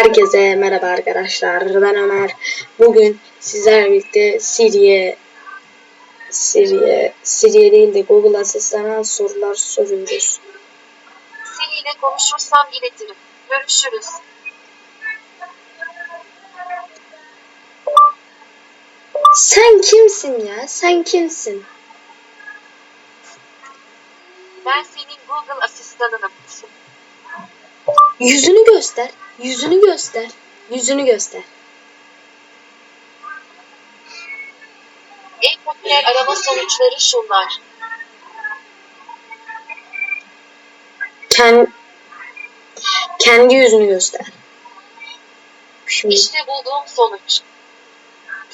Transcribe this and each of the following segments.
Herkese merhaba arkadaşlar. Ben Ömer. Bugün sizlerle birlikte Siri'ye Siri'ye Siri'ye değil de Google Asistan'a sorular soruyoruz. Seninle konuşursam iletirim. Görüşürüz. Sen kimsin ya? Sen kimsin? Ben senin Google asistanınım. Yüzünü göster. Yüzünü göster. Yüzünü göster. En popüler arama sonuçları şunlar. Ken, kendi yüzünü göster. Şimdi İşte bulduğum sonuç.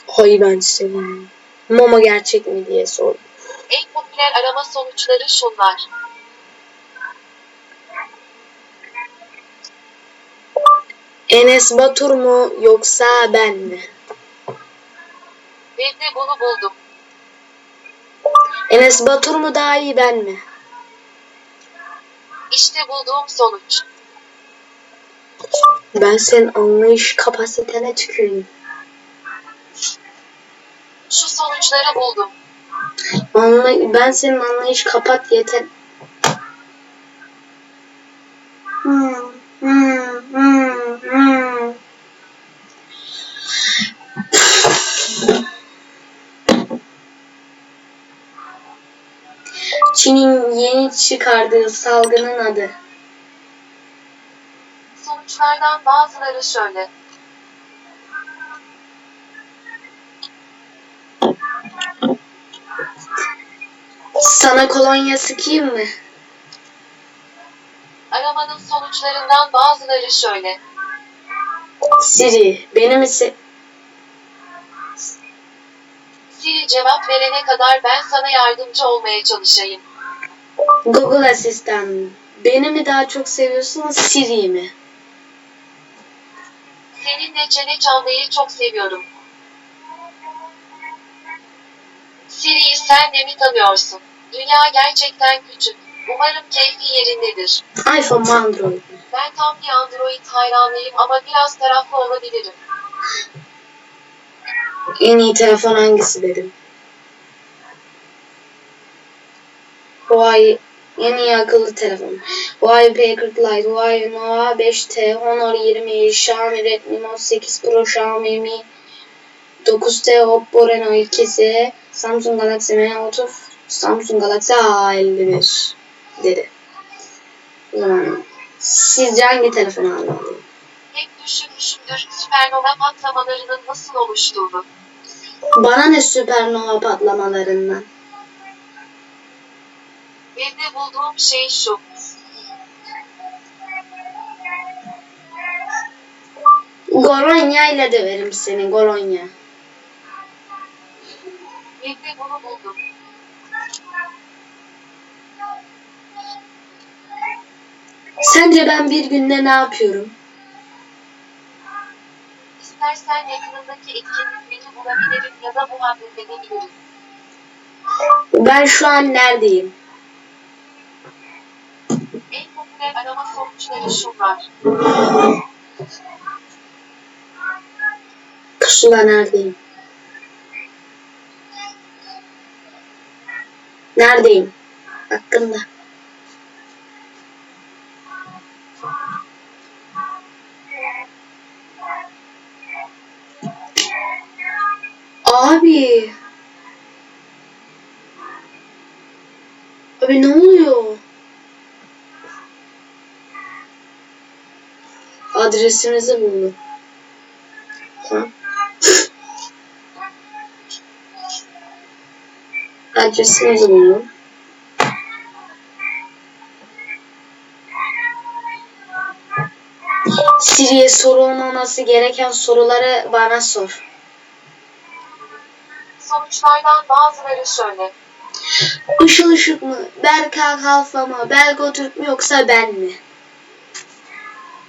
hay ben seni. Mama gerçek mi diye sordum. En popüler arama sonuçları şunlar. Enes Batur mu yoksa ben mi? Ve de bunu buldum. Enes Batur mu daha iyi ben mi? İşte bulduğum sonuç. Ben senin anlayış kapasitene tüküreyim. Şu sonuçları buldum. Anlay ben senin anlayış kapat yeter. Çin'in yeni çıkardığı salgının adı. Sonuçlardan bazıları şöyle. Sana kolonya sıkayım mı? Aramanın sonuçlarından bazıları şöyle. Siri, benim ise Siri cevap verene kadar ben sana yardımcı olmaya çalışayım. Google Asistan. Beni mi daha çok seviyorsunuz, Siri'yi mi? Seninle çene çalmayı çok seviyorum. Siri'yi sen de mi tanıyorsun? Dünya gerçekten küçük. Umarım keyfi yerindedir. iPhone mu Android mi? Ben tam bir Android hayranıyım ama biraz taraflı olabilirim. En iyi telefon hangisi dedim. Huawei en iyi akıllı telefon. Huawei P40 Lite, Huawei Nova 5T, Honor 20, Xiaomi Redmi Note 8 Pro, Xiaomi Mi 9T, Oppo Reno 2Z, Samsung Galaxy M30, Samsung Galaxy A51 dedi. O zaman sizce hangi telefonu almalıyım? Hep düşünmüşümdür süpernova patlamalarının nasıl oluştuğunu. Bana ne süpernova patlamalarından? Ve de bulduğum şey şu. Goronya ile döverim seni Goronya. Ve de bunu buldum. Sence ben bir günde ne yapıyorum? İstersen yakınındaki etkinlikleri bulabilirim ya da muhabbet edebiliriz. Ben şu an neredeyim? Sonuçları şunlar. Pusula neredeyim? Neredeyim? Hakkında. Abi. Abi ne oluyor? Adresimizi buldum. Tamam. Adresimizi buldum. Siri'ye sorulmaması gereken soruları bana sor. Sonuçlardan bazıları şöyle. Işıl Işık mı? Berkay Kalfa mı? Belgo Türk mü yoksa ben mi?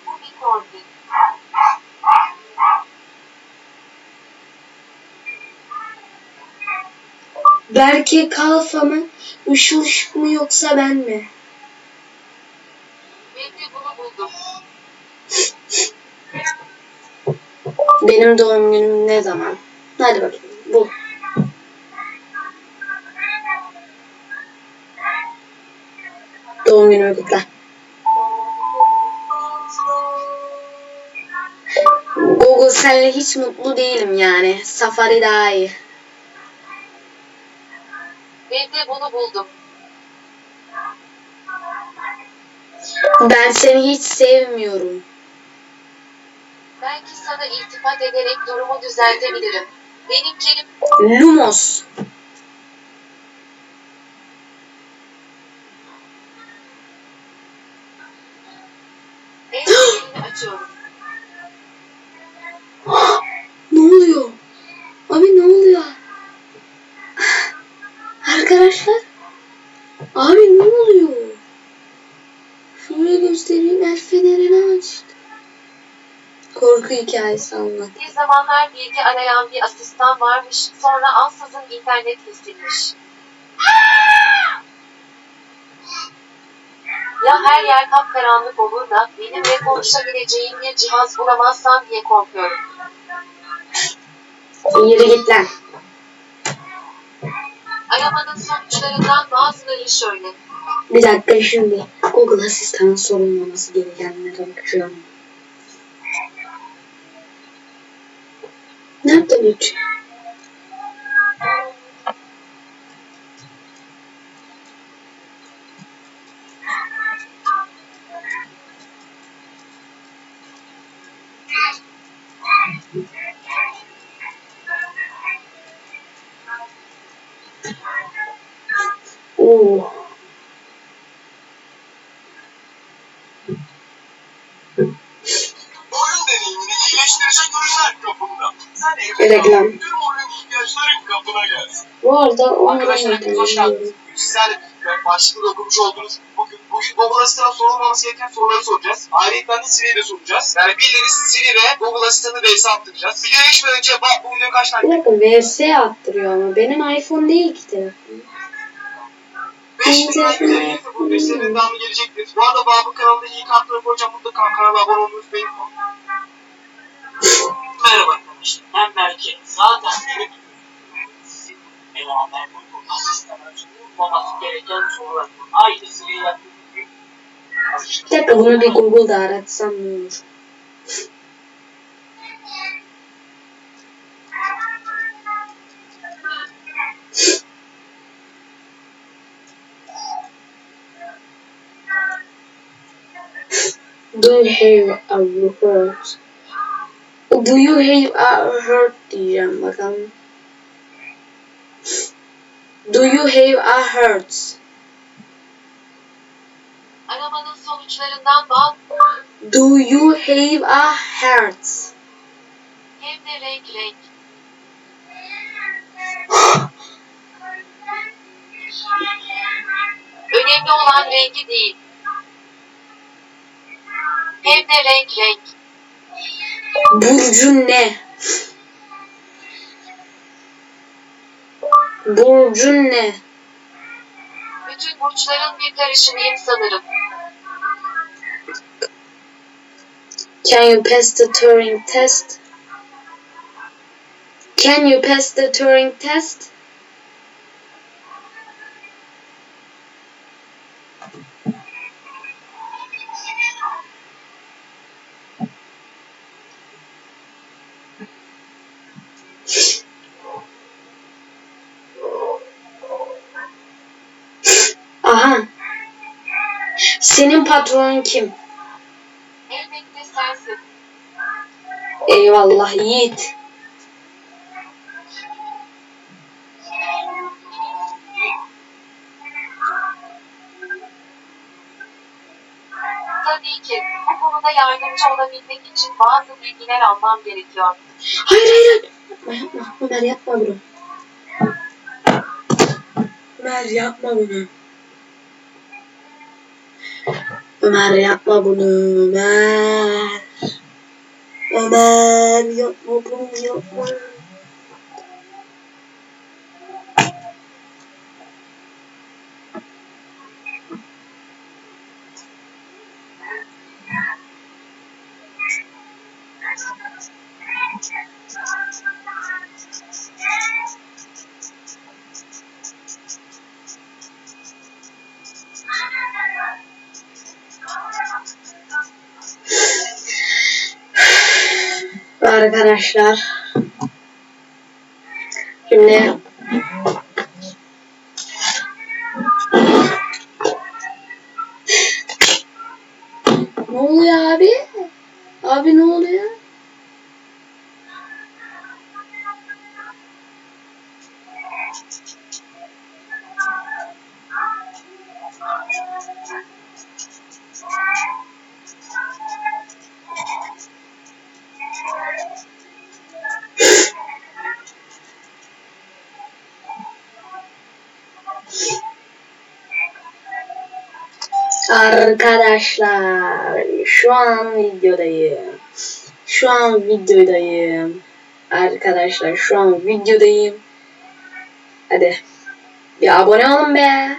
Bu bir kombin. Berke Kalfa mı? Işıl Işık mı yoksa ben mi? De bunu buldum. Benim doğum günüm ne zaman? Hadi bakayım. Bu. Doğum günümü kutla. Google senle hiç mutlu değilim yani. Safari daha iyi. Ben de bunu buldum. Ben seni hiç sevmiyorum. Belki sana iltifat ederek durumu düzeltebilirim. Benim kelim Lumos. en sevdiğini açıyorum. Hikayesi anlat. Bir zamanlar bilgi arayan bir asistan varmış, sonra ansızın internet kesilmiş. Ya her yer kapkaranlık olur da benimle konuşabileceğin bir cihaz bulamazsan diye korkuyorum. Yürü git lan. Aramanın sonuçlarından bazıları şöyle. Bir dakika şimdi. Google asistanın sorulmaması gerekenlere bakıyorum. Not yaptığını üç. Reklam. Bu arada Arkadaşlar hoş geldiniz. Sizler de başlıkta okumuş oldunuz. Bugün, bugün Google Asistan'a sorulmaması gereken soruları soracağız. Ayrıca de Siri'ye de soracağız. Yani birileri Siri ve Google Asistan'ı vs attıracağız. Videoya geçmeden önce bak bu video kaç Bir tane? dakika VS attırıyor ama benim iPhone değil ki telefon. 5 bin like bu gösterinin devamı gelecektir. Bu arada Babın kanalında iyi kartları koyacağım. Mutlaka kanala abone olmayı unutmayın. Merhaba arkadaşlar. Ben Berke. Zaten beni biliyorsunuz. Sizin beraber Google Asistan'a sorulmaması gereken sorular. Aynısını yaptığınız gibi. Bir dakika bunu bir Google'da aratsam ne olur? Do you have a heart? Do you have a heart diyeceğim bakalım. Do you have a heart? Aramanın sonuçlarından bazı Do you have a heart? hem de renk renk. Önemli olan rengi değil. Hem de renk renk. Burcun ne? Burcun ne? Bütün burçların bir karışımıyım sanırım. Can you pass the Turing test? Can you pass the Turing test? Senin patronun kim? Elbette sensin. Eyvallah Yiğit. Tabii ki bu konuda yardımcı olabilmek için bazı bilgiler almam gerekiyor. Hayır hayır. Yapma yapma. Ömer yapma bunu. Ömer yapma bunu. Ömer yapma bunu. Ömer. Ömer yapma bunu yapma. Arkadaşlar. Şimdi Ne oluyor abi? Abi ne oluyor? Arkadaşlar şu an videodayım. Şu an videodayım. Arkadaşlar şu an videodayım. Hadi. Bir abone olun be.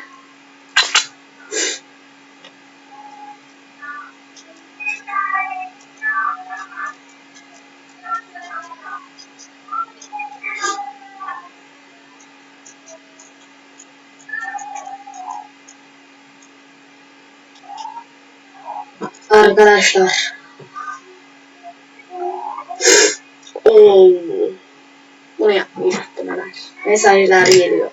Arkadaşlar. Oo. Bunu yapmayacaktım hemen. Mesajlar geliyor.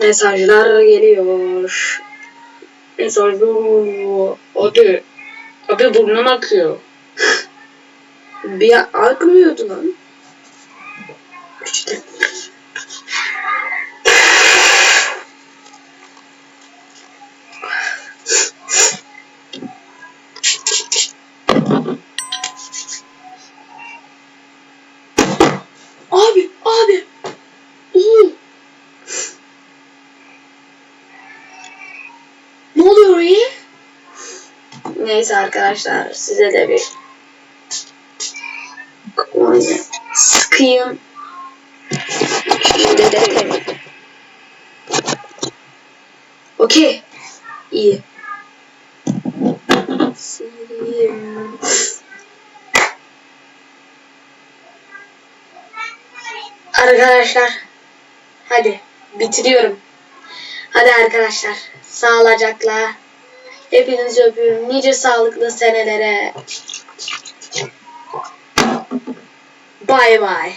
Mesajlar geliyor. Mesajlar. Abi. Abi burnum akıyor. Bir akmıyordu lan. İşte. Abi, abi. Oo. Ne oluyor oraya? Neyse arkadaşlar size de bir sıkayım. Şimdi de Okey. İyi. Arkadaşlar hadi bitiriyorum. Hadi arkadaşlar sağlıcakla. Hepinizi öpüyorum. Nice sağlıklı senelere. Bay bay.